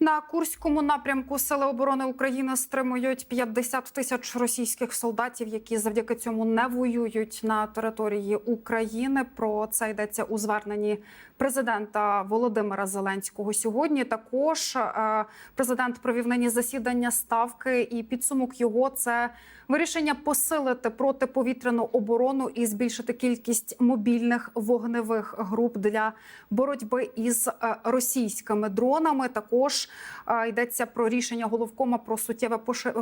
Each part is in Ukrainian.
На Курському напрямку Сили оборони України стримують 50 тисяч російських солдатів, які завдяки цьому не воюють на території України. Про це йдеться у зверненні президента Володимира Зеленського. Сьогодні також е, президент провів нині засідання ставки, і підсумок його це вирішення посилити протиповітряну оборону і збільшити кількість мобільних вогневих груп для боротьби із е, російськими дронами. Також йдеться про рішення головкома про суттєве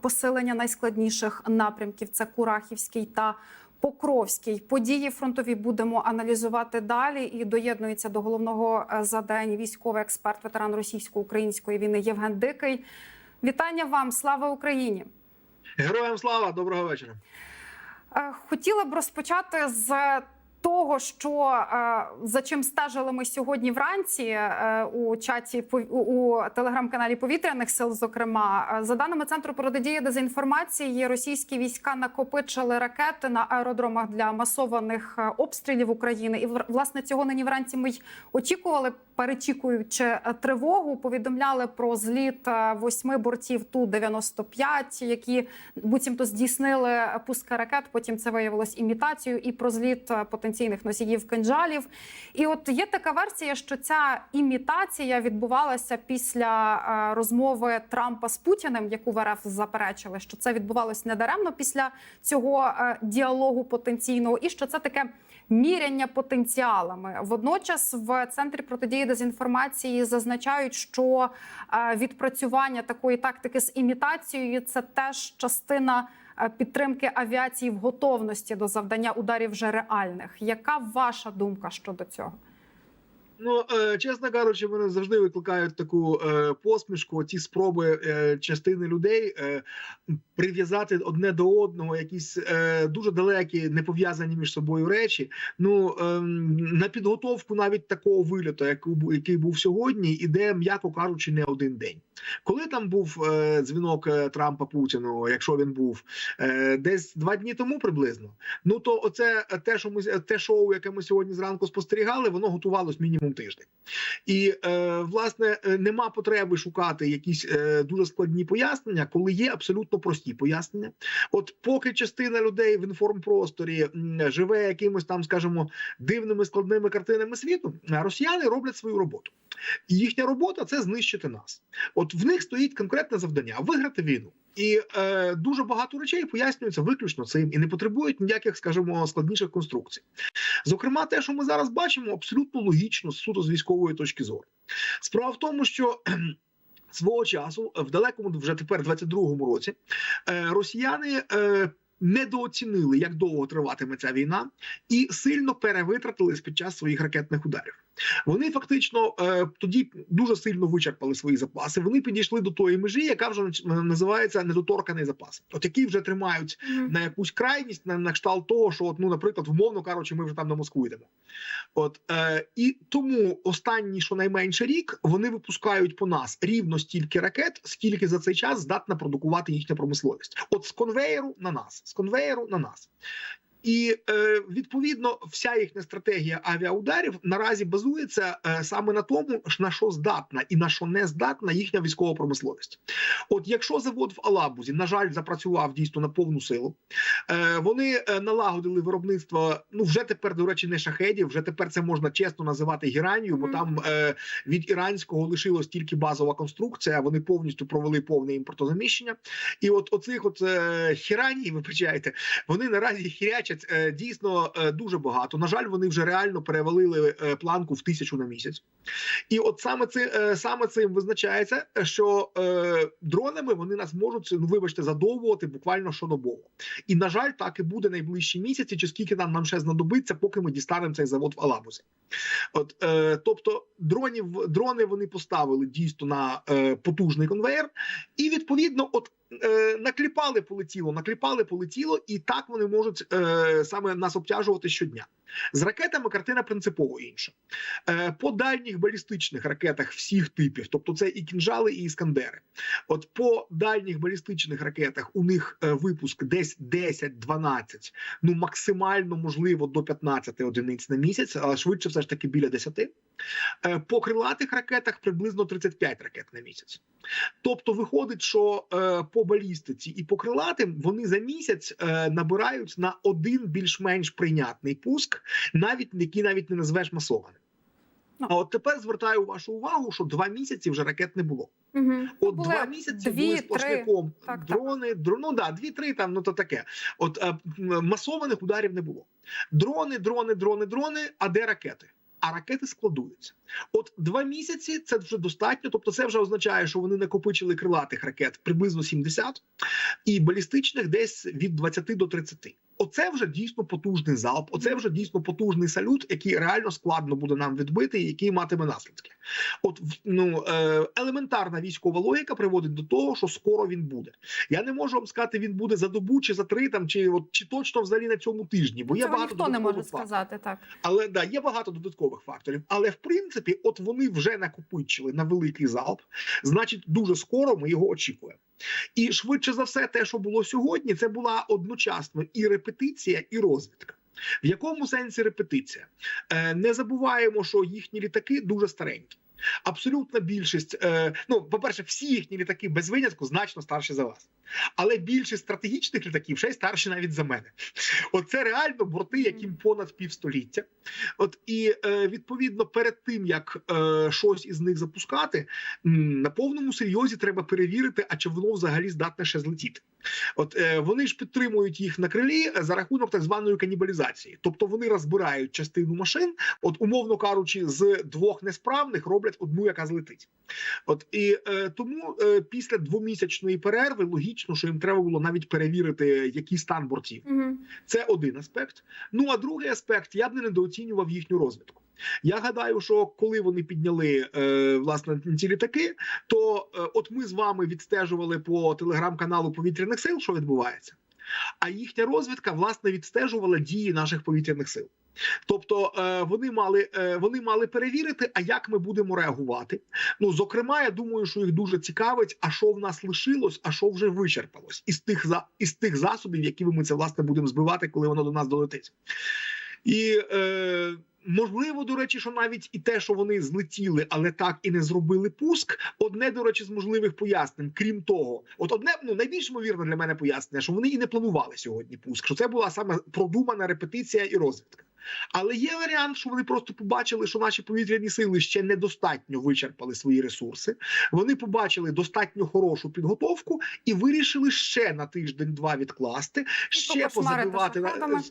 посилення найскладніших напрямків. Це Курахівський та Покровський події фронтові будемо аналізувати далі. І доєднується до головного е, за день військовий експерт, ветеран російсько-української війни Євген Дикий. Вітання вам! Слава Україні! Героям слава, доброго вечора. Е, Хотіла б розпочати з того, що е, за чим стежили ми сьогодні вранці е, у чаті у, телеграм-каналі повітряних сил. Зокрема, Е, за даними центру протидії дезінформації, російські війська накопичили ракети на аеродромах для масованих обстрілів України. І власне цього нині вранці ми й очікували, перечікуючи тривогу. Повідомляли про зліт восьми бортів ту 95 які буцімто здійснили пуски ракет. Потім це виявилось імітацією і про зліт е, потенційних носіїв кинжалів. І от є така версія, що ця імітація відбувалася після е, розмови Трампа з Путіним, яку в РФ заперечили, що це відбувалось недаремно після цього е, діалогу потенційного, і що це таке. Міряння потенціалами водночас в центрі протидії дезінформації зазначають, що е, відпрацювання такої тактики з імітацією це теж частина підтримки авіації в готовності до завдання ударів вже реальних. Яка ваша думка щодо цього? Ну е, чесно кажучи, мене завжди викликають таку е, посмішку. Ті спроби е, частини людей прив'язати одне до одного якісь дуже далекі, не пов'язані між собою речі. Ну е, на підготовку навіть такого вильоту, який був, який був сьогодні, іде, м'яко кажучи, не один день. Коли там був дзвінок Трампа Путіну, якщо він був десь два дні тому приблизно. Ну то оце те, що ми те шоу, яке ми сьогодні зранку спостерігали, воно готувалось мінімум тиждень. І е, власне е, нема потреби шукати якісь е, дуже складні пояснення, коли є абсолютно прості пояснення. От поки частина людей в інформпросторі живе якимось там, скажімо, дивними складними картинами світу, росіяни роблять свою роботу. І їхня робота це знищити нас. От в них стоїть конкретне завдання виграти війну. І е, дуже багато речей пояснюються виключно цим і не потребують ніяких, скажімо, складніших конструкцій. Зокрема, те, що ми зараз бачимо, абсолютно логічно суто з військової точки зору. Справа в тому, що свого часу, в далекому вже тепер 22-му році, е, росіяни. Е, Недооцінили, як довго триватиме ця війна, і сильно перевитратились під час своїх ракетних ударів. Вони фактично е, тоді дуже сильно вичерпали свої запаси. Вони підійшли до тої межі, яка вже називається недоторканий запас. От які вже тримають на якусь крайність, на, на кшталт того, що от, ну, наприклад, умовно кажучи, ми вже там на Москву йдемо. От е, і тому останній, щонайменше рік, вони випускають по нас рівно стільки ракет, скільки за цей час здатна продукувати їхня промисловість. От з конвеєру на нас, з конвеєру на нас. І е, відповідно вся їхня стратегія авіаударів наразі базується е, саме на тому, на що здатна і на що не здатна їхня військова промисловість. От якщо завод в Алабузі, на жаль, запрацював дійсно на повну силу, е, вони налагодили виробництво. Ну вже тепер, до речі, не шахедів. Вже тепер це можна чесно називати гіранію, бо там від іранського лишилось тільки базова конструкція. Вони повністю провели повне імпортозаміщення. І от оцих от хіраній, вибачайте, вони наразі хірячать е, дійсно е, дуже багато. На жаль, вони вже реально перевалили е, планку в тисячу на місяць. І от саме це саме цим визначається, що дронами вони нас можуть ну вибачте задовбувати буквально щодобово. І на жаль, так і буде найближчі місяці, чи скільки нам нам ще знадобиться, поки ми дістанемо цей завод в Алабузі. От тобто, дронів дрони вони поставили дійсно на потужний конвейер, і відповідно, от накліпали полетіло, накліпали полетіло, і так вони можуть е, саме нас обтяжувати щодня. З ракетами картина принципово інша. Е, По дальніх балістичних ракетах всіх типів, тобто це і кінжали, і іскандери. От по дальніх балістичних ракетах у них е, випуск десь 10-12, ну максимально можливо до 15 одиниць на місяць, але швидше все ж таки біля 10. Е, По крилатих ракетах приблизно 35 ракет на місяць. Тобто виходить, що по балістиці і по крилатим вони за місяць набирають на один більш-менш прийнятний пуск, навіть який навіть не назвеш масованим. Ну. А от тепер звертаю вашу увагу, що два місяці вже ракет не було. Угу. От два місяці дві, були три. сплошняком Так, так. дрони, дрони, ну да, дві-три там, ну то таке. От е, масованих ударів не було. Дрони, дрони, дрони, дрони. А де ракети? А ракети складуються. От два місяці це вже достатньо. Тобто, це вже означає, що вони накопичили крилатих ракет приблизно 70, і балістичних десь від 20 до 30. Оце вже дійсно потужний залп. Оце вже дійсно потужний салют, який реально складно буде нам відбити, і який матиме наслідки. От ну е, елементарна військова логіка приводить до того, що скоро він буде. Я не можу вам сказати, він буде за добу чи за три, там чи от чи точно взагалі на цьому тижні, бо є багато ніхто не може факторів. сказати так. Але да, є багато додаткових факторів. Але в принципі, от вони вже накопичили на великий залп. Значить, дуже скоро ми його очікуємо. І швидше за все, те, що було сьогодні, це була одночасно і репетиція, і розвідка. В якому сенсі репетиція? Е, не забуваємо, що їхні літаки дуже старенькі. Абсолютна більшість, е, ну по-перше, всі їхні літаки без винятку значно старші за вас. Але більшість стратегічних літаків ще й старші навіть за мене. Оце реально борти, яким понад півстоліття. От і е, відповідно перед тим як е, щось із них запускати, на повному серйозі треба перевірити, а чи воно взагалі здатне ще злетіти. От е, вони ж підтримують їх на крилі за рахунок так званої канібалізації, тобто вони розбирають частину машин, от умовно кажучи, з двох несправних роблять одну, яка злетить. От і е, тому е, після двомісячної перерви логічно, що їм треба було навіть перевірити, який стан бортів. Угу. Це один аспект. Ну а другий аспект я б не недооцінював їхню розвідку. Я гадаю, що коли вони підняли е, власне ці літаки, то е, от ми з вами відстежували по телеграм-каналу повітряних сил, що відбувається. А їхня розвідка власне відстежувала дії наших повітряних сил. Тобто е, вони мали е, вони мали перевірити, а як ми будемо реагувати. Ну зокрема, я думаю, що їх дуже цікавить, а що в нас лишилось, а що вже вичерпалось із тих із тих засобів, якими ми це власне будемо збивати, коли воно до нас долетить. І е, можливо, до речі, що навіть і те, що вони злетіли, але так і не зробили пуск. Одне, до речі, з можливих пояснень, крім того, от одне ну найбільш ймовірне для мене пояснення, що вони і не планували сьогодні пуск. Що це була саме продумана репетиція і розвідка. Але є варіант, що вони просто побачили, що наші повітряні сили ще недостатньо вичерпали свої ресурси. Вони побачили достатньо хорошу підготовку і вирішили ще на тиждень-два відкласти, ще позабивати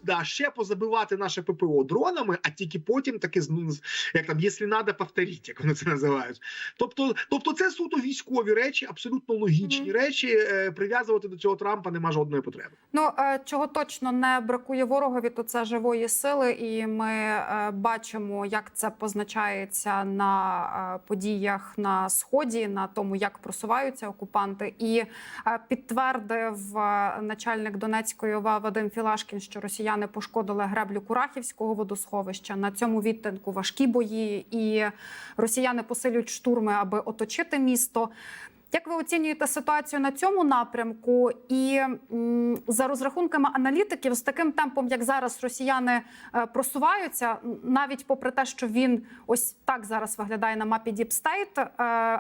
да, ще позабивати наше ППО дронами, а тільки потім таки ну, як там, якщо треба, повторіть, як вони це називають. Тобто, тобто, це суто військові речі, абсолютно логічні Мгм. речі. Е, Прив'язувати до цього Трампа нема жодної потреби. Ну е, чого точно не бракує ворогові, то це живої сили, і ми е, бачимо, як це позначається на е, подіях на сході, на тому, як просуваються окупанти, і е, підтвердив начальник Донецької ОВА Вадим Філашкін, що росіяни пошкодили греблю Курахівського водосховища. На цьому відтинку важкі бої, і росіяни посилюють штурми, аби оточити місто. Як ви оцінюєте ситуацію на цьому напрямку? І за розрахунками аналітиків, з таким темпом, як зараз росіяни е, просуваються, навіть попри те, що він ось так зараз виглядає на мапі е,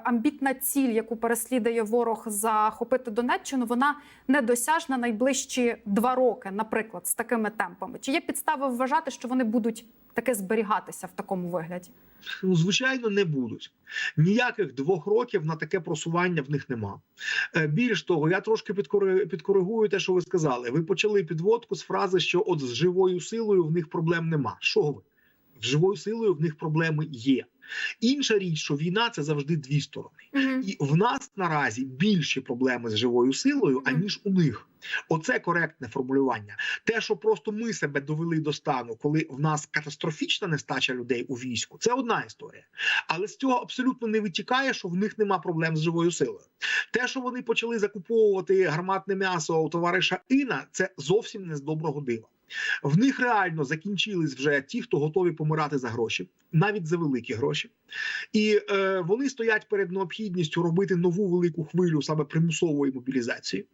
амбітна ціль, яку переслідує ворог захопити Донеччину, вона недосяжна найближчі два роки, наприклад, з такими темпами. Чи є підстави вважати, що вони будуть таки зберігатися в такому вигляді? Ну, звичайно, не будуть. Ніяких двох років на таке просування в них нема. Е, Більш того, я трошки підкори- підкоригую те, що ви сказали. Ви почали підводку з фрази, що от з живою силою в них проблем нема. Що ви? З живою силою в них проблеми є. Інша річ, що війна це завжди дві сторони. І в нас наразі більші проблеми з живою силою, аніж у них. Оце коректне формулювання. Те, що просто ми себе довели до стану, коли в нас катастрофічна нестача людей у війську, це одна історія. Але з цього абсолютно не витікає, що в них нема проблем з живою силою. Те, що вони почали закуповувати гарматне м'ясо у товариша Іна, це зовсім не з доброго дива. В них реально закінчились вже ті, хто готові помирати за гроші, навіть за великі гроші, і е, вони стоять перед необхідністю робити нову велику хвилю саме примусової мобілізації.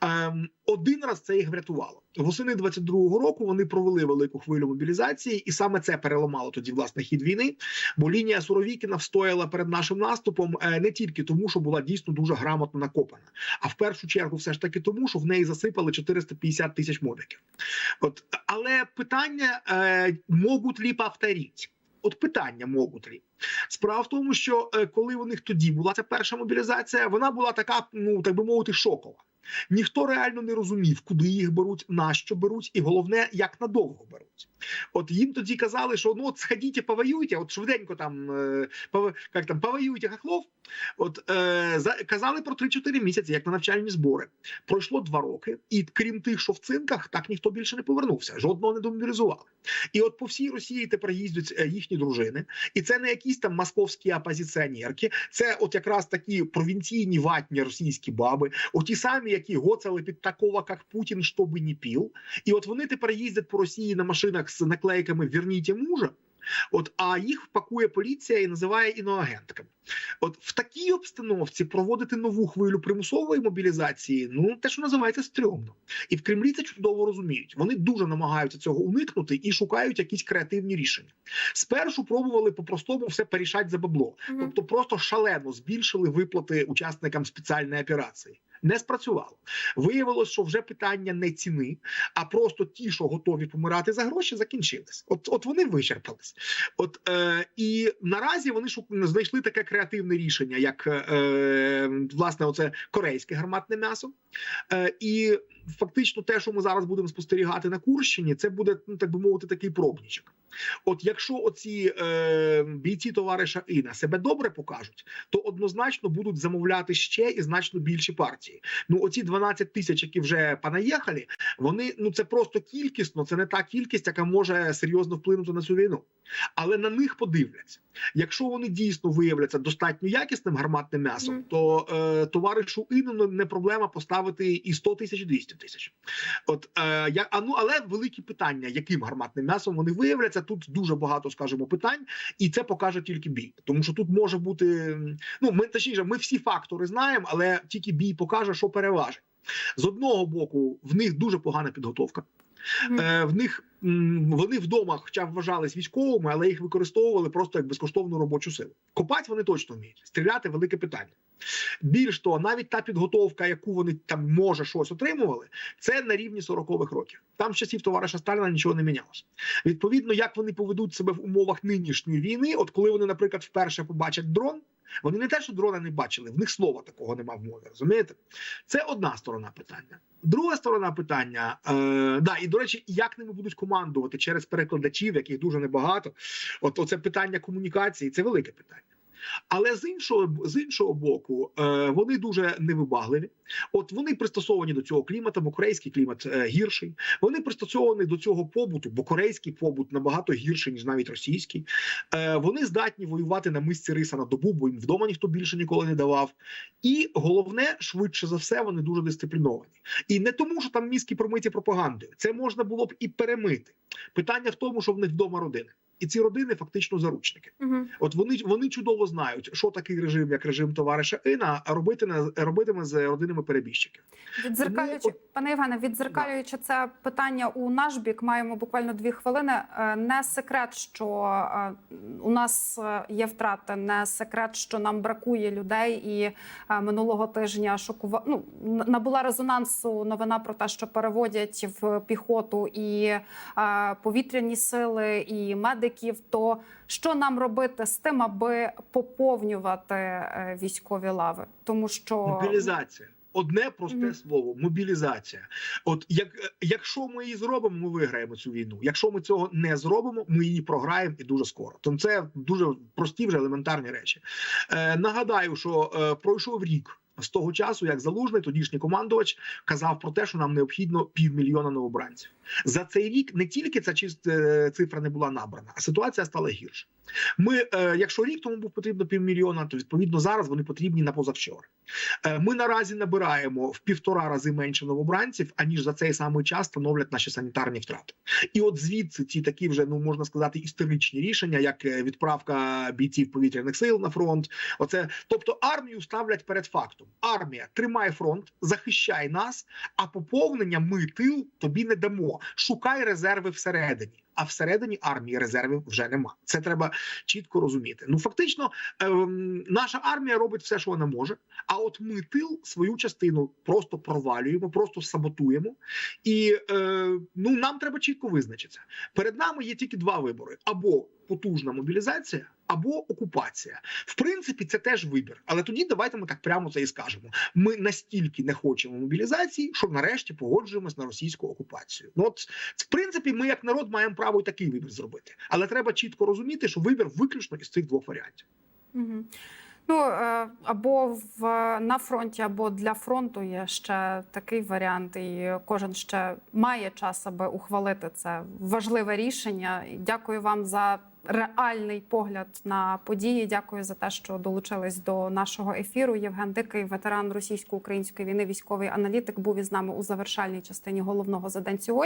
Ем, один раз це їх врятувало. Восени 22-го року вони провели велику хвилю мобілізації, і саме це переламало тоді власне хід війни. Бо лінія Суровікіна встояла перед нашим наступом е, не тільки тому, що була дійсно дуже грамотно накопана, а в першу чергу, все ж таки, тому що в неї засипали 450 тисяч модиків. От але питання е, можуть ли повторити? От питання можуть ли. Справа в тому, що е, коли у них тоді була ця перша мобілізація, вона була така, ну так би мовити, шокова. Ніхто реально не розумів, куди їх беруть, на що беруть, і головне, як надовго беруть. От їм тоді казали, що ну от сходіть, повоюйте, от швиденько там е, як там повоюйте хохлов. От е, казали про 3-4 місяці, як на навчальні збори. Пройшло два роки, і крім тих, що в цинках, так ніхто більше не повернувся. Жодного не домобілізували. І от по всій Росії тепер їздять е, їхні дружини, і це не якісь там московські опозиціонерки, це от якраз такі провінційні ватні російські баби, оті самі, які гоцали під такого, як Путін, щоб не пів. І от вони тепер їздять по Росії на машинах з наклейками Верніть мужа. От, а їх пакує поліція і називає іноагентками. От в такій обстановці проводити нову хвилю примусової мобілізації, ну те, що називається стрьомно. І в Кремлі це чудово розуміють. Вони дуже намагаються цього уникнути і шукають якісь креативні рішення. Спершу пробували по-простому все порішати за бабло, тобто просто шалено збільшили виплати учасникам спеціальної операції. Не спрацювало. Виявилось, що вже питання не ціни, а просто ті, що готові помирати за гроші, закінчились. От, от вони вичерпались. От е, і наразі вони шук... знайшли таке креативне рішення, як е, власне, оце корейське гарматне м'ясо. Е, і фактично, те, що ми зараз будемо спостерігати на Курщині, це буде ну так би мовити, такий пробнічок. От якщо оці е, бійці товариша Іна себе добре покажуть, то однозначно будуть замовляти ще і значно більші партії. Ну, оці 12 тисяч, які вже понаїхали, вони ну це просто кількісно, це не та кількість, яка може серйозно вплинути на цю війну. Але на них подивляться. Якщо вони дійсно виявляться достатньо якісним гарматним м'ясом, Мгм. то е, товаришу Іну не проблема поставити і 100 тисяч, і 200 тисяч. От е, я, а ну але великі питання, яким гарматним м'ясом вони виявляться. Тут дуже багато скажімо питань, і це покаже тільки бій. Тому що тут може бути ну ми точніше, ми всі фактори знаємо, але тільки бій покаже, що переважить. З одного боку, в них дуже погана підготовка. Е, в них вони вдома, хоча вважались військовими, але їх використовували просто як безкоштовну робочу силу. Копати вони точно вміють. Стріляти велике питання. Більш того, навіть та підготовка, яку вони там може щось отримували, це на рівні 40-х років. Там з часів товариша Сталіна нічого не мінялося. Відповідно, як вони поведуть себе в умовах нинішньої війни, от коли вони, наприклад, вперше побачать дрон. Вони не те, що дрона не бачили, в них слова такого нема в мові. Розумієте? Це одна сторона питання. Друга сторона питання, е, да, і до речі, як ними будуть командувати через перекладачів, яких дуже небагато. От це питання комунікації це велике питання. Але з іншого з іншого боку, е, вони дуже невибагливі. От вони пристосовані до цього клімату, бо корейський клімат е, гірший. Вони пристосовані до цього побуту, бо корейський побут набагато гірший ніж навіть російський. Е, вони здатні воювати на мисці риса на добу, бо їм вдома ніхто більше ніколи не давав. І головне, швидше за все, вони дуже дисципліновані. І не тому, що там мізки промиті пропагандою. Це можна було б і перемити. Питання в тому, що в них вдома родини. І ці родини фактично заручники. Мгм. От вони вони чудово знають, що такий режим, як режим товариша Іна, робитиме робитиме з родинами перебіжчиків. Віддзеркалюючи, Тому пане Євгене, віддзеркалюючи це питання у наш бік, маємо буквально дві хвилини. Е, Не секрет, що е, у нас е, є втрати, не секрет, що нам бракує людей. І минулого тижня шокува... ну, набула резонансу новина про те, що переводять в піхоту і повітряні сили, і медиків. То що нам робити з тим, аби поповнювати е, військові лави? Тому що Мобілізація. Одне просте Мгм. слово мобілізація. От як якщо ми її зробимо, ми виграємо цю війну. Якщо ми цього не зробимо, ми її програємо і дуже скоро. Тому це дуже прості вже елементарні речі. Е, нагадаю, що е, пройшов рік. З того часу, як залужний, тодішній командувач, казав про те, що нам необхідно півмільйона новобранців. За цей рік не тільки ця е, цифра не була набрана, а ситуація стала гірше. Ми, е, якщо рік тому був потрібно півмільйона, то відповідно зараз вони потрібні на позавчора. Е, Ми наразі набираємо в півтора рази менше новобранців, аніж за цей самий час становлять наші санітарні втрати. І от звідси ці такі вже ну можна сказати історичні рішення, як відправка бійців повітряних сил на фронт. Оце тобто армію ставлять перед фактом: армія тримає фронт, захищай нас, а поповнення ми тил тобі не дамо. Шукай резерви всередині. А всередині армії резервів вже нема. Це треба чітко розуміти. Ну фактично, ем, наша армія робить все, що вона може. А от ми тил свою частину просто провалюємо, просто саботуємо. І е, ну нам треба чітко визначитися. Перед нами є тільки два вибори: або потужна мобілізація, або окупація. В принципі, це теж вибір. Але тоді давайте ми так прямо це і скажемо. Ми настільки не хочемо мобілізації, що нарешті погоджуємось на російську окупацію. Ну от в принципі, ми як народ маємо право і такий вибір зробити. Але треба чітко розуміти, що вибір виключно із цих двох варіантів. Угу. Ну е, або в на фронті, або для фронту є ще такий варіант, і кожен ще має час, аби ухвалити це важливе рішення. Дякую вам за реальний погляд на події. Дякую за те, що долучились до нашого ефіру. Євген Дикий, ветеран російсько-української війни, військовий аналітик, був із нами у завершальній частині головного за день сьогодні.